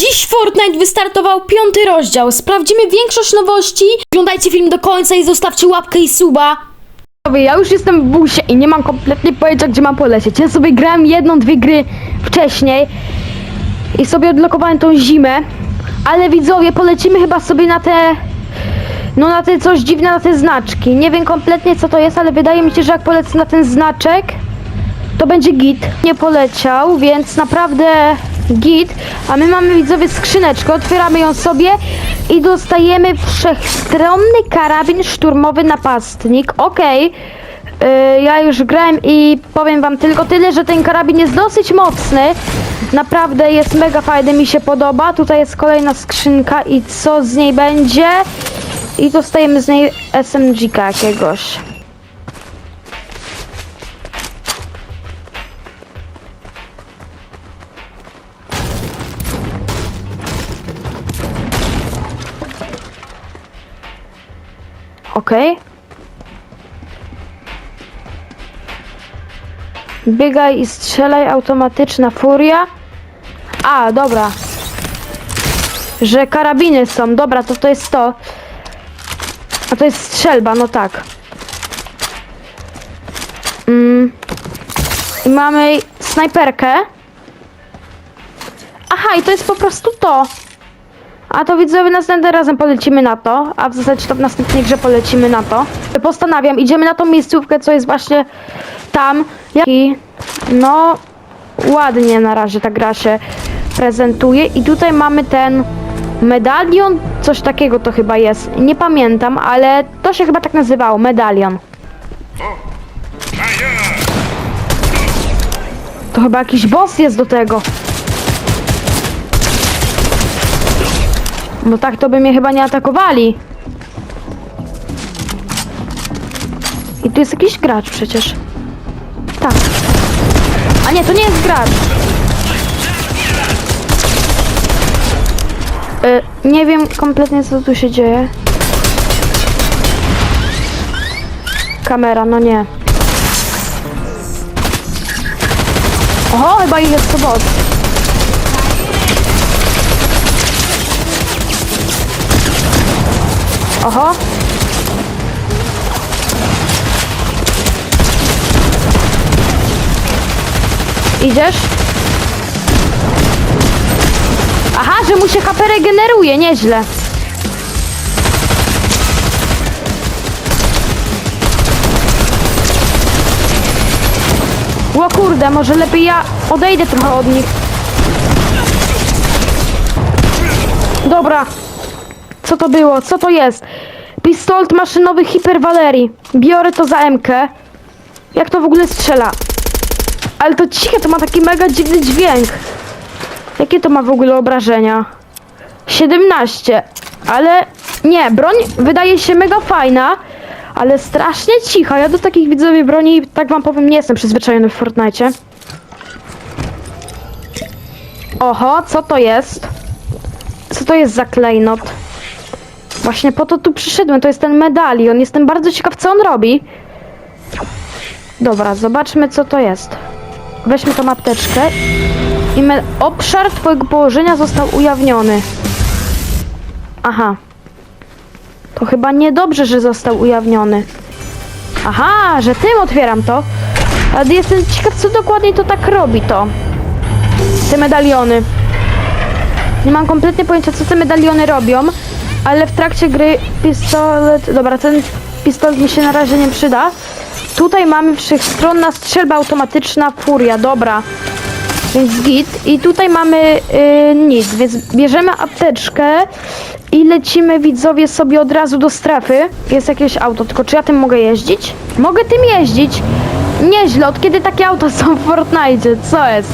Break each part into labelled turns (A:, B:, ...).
A: Dziś Fortnite wystartował piąty rozdział. Sprawdzimy większość nowości. Oglądajcie film do końca i zostawcie łapkę i suba.
B: Ja już jestem w busie i nie mam kompletnie pojęcia, gdzie mam polecieć. Ja sobie grałem jedną, dwie gry wcześniej i sobie odblokowałem tą zimę, ale widzowie, polecimy chyba sobie na te, no na te coś dziwne, na te znaczki. Nie wiem kompletnie co to jest, ale wydaje mi się, że jak polecę na ten znaczek, to będzie git. Nie poleciał, więc naprawdę git. A my mamy widzowie skrzyneczkę, otwieramy ją sobie i dostajemy wszechstronny karabin szturmowy napastnik. Okej. Yy, ja już grałem i powiem wam tylko tyle, że ten karabin jest dosyć mocny. Naprawdę jest mega fajny, mi się podoba. Tutaj jest kolejna skrzynka i co z niej będzie? I dostajemy z niej SMG-ka jakiegoś. Okej. Biegaj i strzelaj, automatyczna furia. A, dobra. Że karabiny są, dobra, to to jest to. A to jest strzelba, no tak. Mm. I mamy snajperkę. Aha, i to jest po prostu to. A to widzowie, następnym razem polecimy na to, a w zasadzie to w następnej grze polecimy na to. Postanawiam, idziemy na tą miejscówkę, co jest właśnie tam. I no, ładnie na razie ta gra się prezentuje. I tutaj mamy ten medalion, coś takiego to chyba jest. Nie pamiętam, ale to się chyba tak nazywało, medalion. To chyba jakiś boss jest do tego. No tak to by mnie chyba nie atakowali. I tu jest jakiś gracz przecież. Tak. A nie, to nie jest gracz. Y, nie wiem kompletnie co tu się dzieje. Kamera, no nie. Oho, chyba jest to. Oho. Idziesz? Aha, że mu się HP nieźle. O kurde, może lepiej ja odejdę trochę od nich. Dobra, co to było? Co to jest? Pistolet maszynowy hiperwalerii. Biorę to za MK. Jak to w ogóle strzela? Ale to ciche, to ma taki mega dziwny dźwięk. Jakie to ma w ogóle obrażenia? 17. Ale nie, broń wydaje się mega fajna, ale strasznie cicha. Ja do takich widzowie broni, tak wam powiem, nie jestem przyzwyczajony w Fortnite. Oho, co to jest? Co to jest za klejnot? Właśnie po to tu przyszedłem, to jest ten medalion. Jestem bardzo ciekaw, co on robi. Dobra, zobaczmy, co to jest. Weźmy tą apteczkę. I obszar twojego położenia został ujawniony. Aha. To chyba niedobrze, że został ujawniony. Aha, że tym otwieram to. Ale jestem ciekaw, co dokładnie to tak robi to. Te medaliony. Nie mam kompletnie pojęcia, co te medaliony robią, ale w trakcie gry pistolet... Dobra, ten pistolet mi się na razie nie przyda. Tutaj mamy wszechstronna strzelba automatyczna Furia, dobra. Więc git. I tutaj mamy yy, nic, więc bierzemy apteczkę i lecimy widzowie sobie od razu do strefy. Jest jakieś auto, tylko czy ja tym mogę jeździć? Mogę tym jeździć. Nieźle, od kiedy takie auta są w Fortnite? Co jest?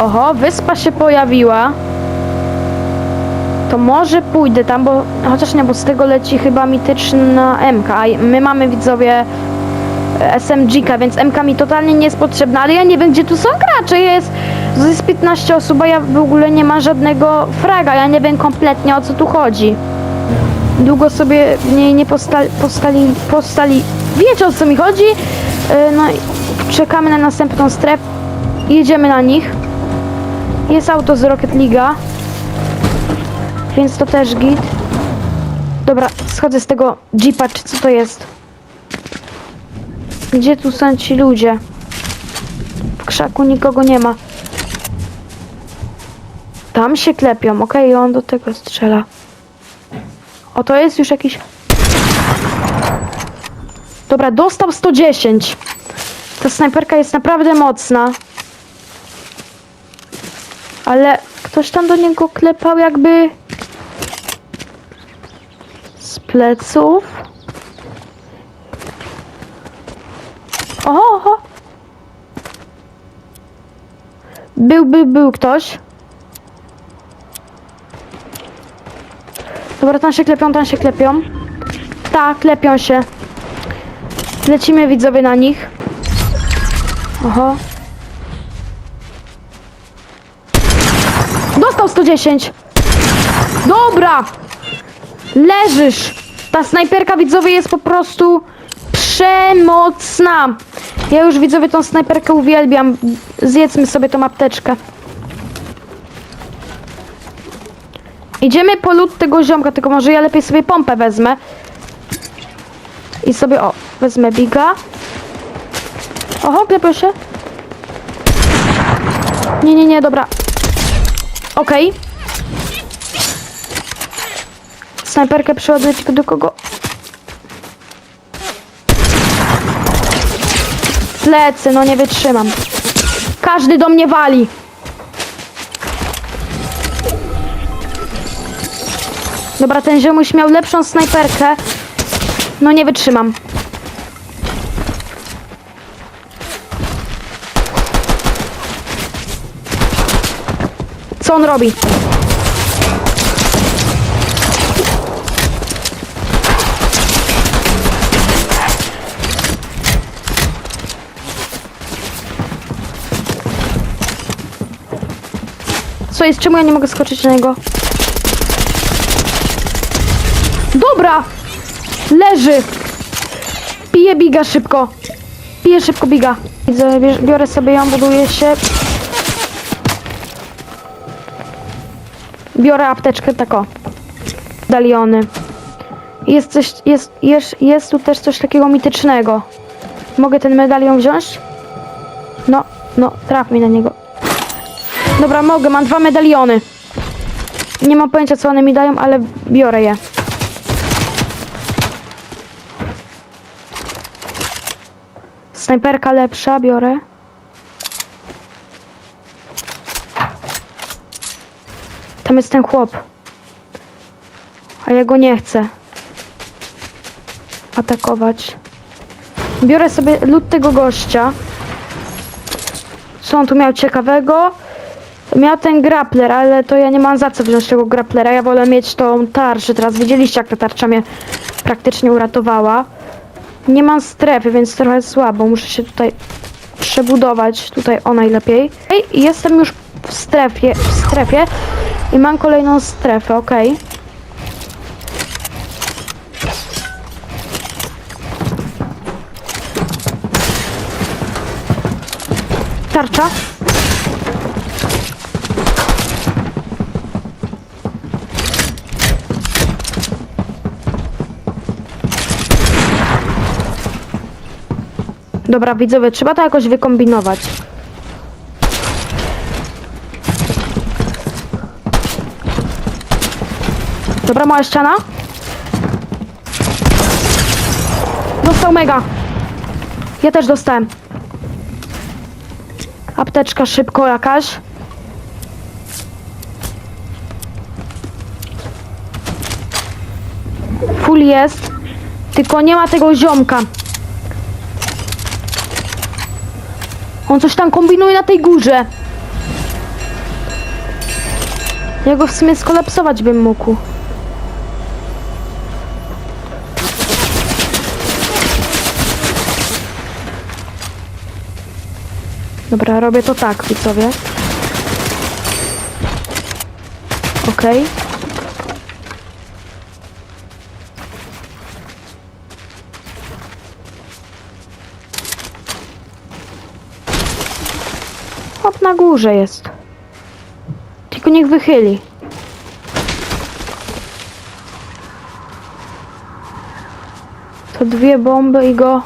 B: Oho, wyspa się pojawiła. To może pójdę tam, bo chociaż nie, bo z tego leci chyba mityczna MK. a My mamy widzowie SMG-ka, więc MK mi totalnie nie jest potrzebna, ale ja nie wiem gdzie tu są gracze. Jest, jest 15 osób, a ja w ogóle nie ma żadnego fraga. Ja nie wiem kompletnie o co tu chodzi. Długo sobie w niej nie postali, postali, postali. Wiecie o co mi chodzi? Y, No czekamy na następną strefę. Jedziemy na nich. Jest auto z Rocket League'a. Więc to też git. Dobra, schodzę z tego jeepa, czy co to jest? Gdzie tu są ci ludzie? W krzaku nikogo nie ma. Tam się klepią, okej, on do tego strzela. O, to jest już jakiś... Dobra, dostał 110. Ta snajperka jest naprawdę mocna. Ale ktoś tam do niego klepał jakby... Z pleców. Oho. Był, był, był ktoś. Dobra, tam się klepią, tam się klepią. Tak, klepią się. Lecimy widzowie na nich. Oho. 110. Dobra. Leżysz. Ta snajperka widzowie jest po prostu przemocna. Ja już widzowie tą snajperkę uwielbiam. Zjedzmy sobie tą apteczkę. Idziemy po lód tego ziomka, tylko może ja lepiej sobie pompę wezmę. I sobie, o, wezmę biga. Oho, klepią się. Nie, nie, nie, dobra. Okej. Snajperkę przeładuję tylko do kogo? Plecy, no nie wytrzymam. Każdy do mnie wali. Dobra, ten ziomuś miał lepszą snajperkę. No nie wytrzymam. Co on robi? Co jest? Czemu ja nie mogę skoczyć na niego? Dobra! Leży! Piję biga szybko. Piję szybko biga. Biorę sobie ją, buduję się. Biorę apteczkę, tak o. Daliony. Jest coś, jest, jest, jest tu też coś takiego mitycznego. Mogę ten medalion wziąć? No, no, traf mi na niego. Dobra, mogę, mam dwa medaliony. Nie mam pojęcia, co one mi dają, ale biorę je. Snajperka lepsza, biorę. Tam jest ten chłop. A ja go nie chcę. Atakować. Biorę sobie lód tego gościa. Co on tu miał ciekawego? Miał ten grappler, ale to ja nie mam za co wziąć tego grapplera. Ja wolę mieć tą tarczę. Teraz widzieliście, jak ta tarcza mnie praktycznie uratowała. Nie mam strefy, więc trochę słabo. Muszę się tutaj przebudować. Tutaj o najlepiej. Ej, jestem już w strefie, w strefie i mam kolejną strefę, ok. Tarcza. Dobra, widzowie, trzeba to jakoś wykombinować. Dobra, mała ściana. Dostał mega. Ja też dostałem. Apteczka szybko jakaś. Full jest. Tylko nie ma tego ziomka. On coś tam kombinuje na tej górze. Ja go w sumie skolapsować bym mógł. Dobra, robię to tak, widzowie. Okej. Okay. Hop na górze jest. Tylko niech wychyli. To dwie bomby i go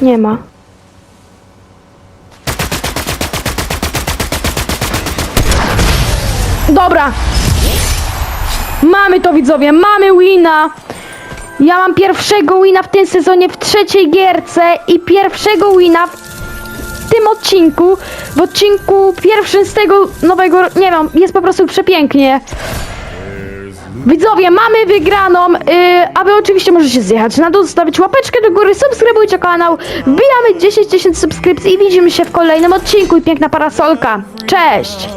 B: nie ma. Dobra. Mamy to widzowie, mamy wina. Ja mam pierwszego wina w tym sezonie w trzeciej gierce i pierwszego wina w tym odcinku. W odcinku pierwszym z tego nowego, nie wiem, jest po prostu przepięknie. Widzowie, mamy wygraną, yy, a wy oczywiście możecie zjechać na dół, zostawić łapeczkę do góry, subskrybujcie kanał, wbijamy 10 tysięcy subskrypcji i widzimy się w kolejnym odcinku i piękna parasolka. Cześć!